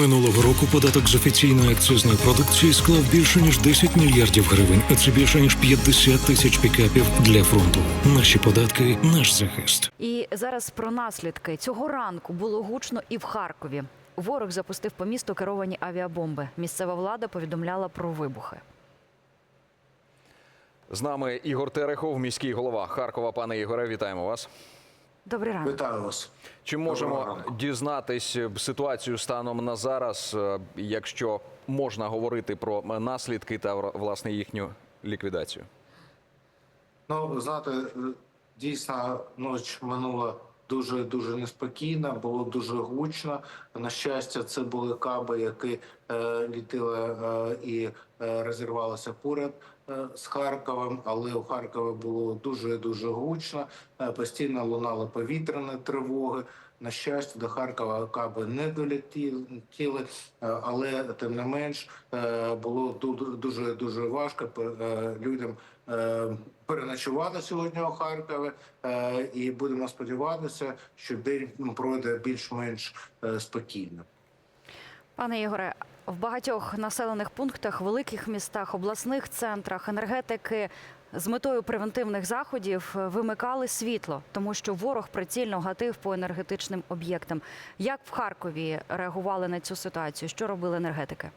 Минулого року податок з офіційної акцизної продукції склав більше ніж 10 мільярдів гривень, а це більше ніж 50 тисяч пікапів для фронту. Наші податки, наш захист. І зараз про наслідки цього ранку було гучно і в Харкові. Ворог запустив по місту керовані авіабомби. Місцева влада повідомляла про вибухи. З нами Ігор Терехов, міський голова Харкова. Пане Ігоре, вітаємо вас. Добрий ранок. Вітаю вас. Чи можемо дізнатись ситуацію станом на зараз, е, якщо можна говорити про наслідки та власне їхню ліквідацію? Ну, знаєте, е, дійсно ніч минула дуже дуже неспокійна, було дуже гучно. На щастя, це були каби, які е, літили е, і е, розірвалися поряд е, з Харковом, але у Харкові було дуже дуже гучно. Е, постійно лунали повітряні тривоги. На щастя, до Харкова каби не долетіли, е, але тим не менш е, було ду- дуже дуже важко е, людям переночувати сьогодні у Харкові, і будемо сподіватися, що день ну, пройде більш-менш спокійно. Пане Ігоре, в багатьох населених пунктах, великих містах, обласних центрах енергетики з метою превентивних заходів е, вимикали світло, тому що ворог прицільно гатив по енергетичним об'єктам. Як в Харкові реагували на цю ситуацію? Що робили енергетики?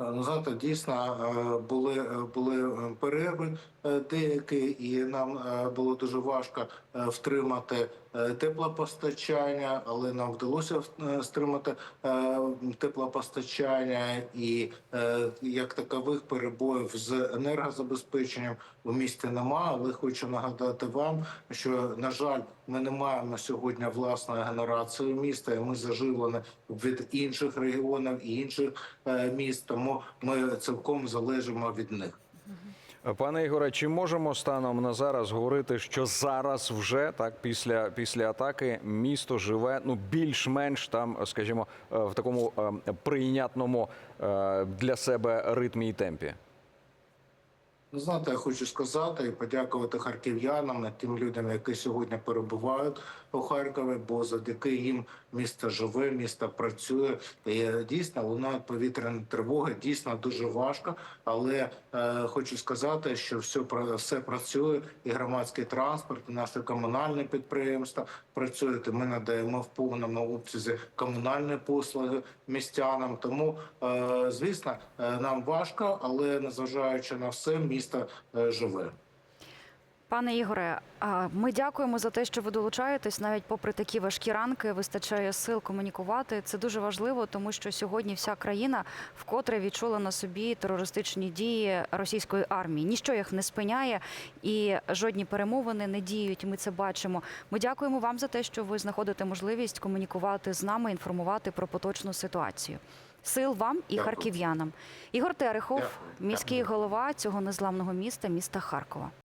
Е, Ну, знаєте, дійсно е, були, е, були перерви деякі, і нам було дуже важко втримати теплопостачання, але нам вдалося стримати теплопостачання і як такових перебоїв з енергозабезпеченням у місті немає. Але хочу нагадати вам, що на жаль, ми не маємо сьогодні власної генерації міста, і ми заживлені від інших регіонів і інших міст, тому ми цілком залежимо від них. Пане Ігоре, чи можемо станом на зараз говорити, що зараз вже так після, після атаки місто живе ну більш-менш там, скажімо, е, в такому е, прийнятному е, для себе ритмі і темпі? Знаєте, я хочу сказати і подякувати харків'янам тим людям, які сьогодні перебувають у Харкові, бо завдяки їм місто живе, місто працює. І дійсно лунають повітряні тривоги. Дійсно дуже важко. Але е, хочу сказати, що все все працює, і громадський транспорт, і наші комунальні підприємства працюють. Ми надаємо в повному обсязі комунальні послуги містянам. Тому, е, звісно, е, нам важко, але незважаючи на все, місто е, живе. Пане Ігоре, ми дякуємо за те, що ви долучаєтесь. Навіть попри такі важкі ранки, вистачає сил комунікувати. Це дуже важливо, тому що сьогодні вся країна вкотре відчула на собі терористичні дії російської армії. Ніщо їх не спиняє, і жодні перемовини не діють. Ми це бачимо. Ми дякуємо вам за те, що ви знаходите можливість комунікувати з нами, інформувати про поточну ситуацію. Сил вам і Дякую. харків'янам. Ігор Терехов, Дякую. міський голова цього незламного міста, міста Харкова.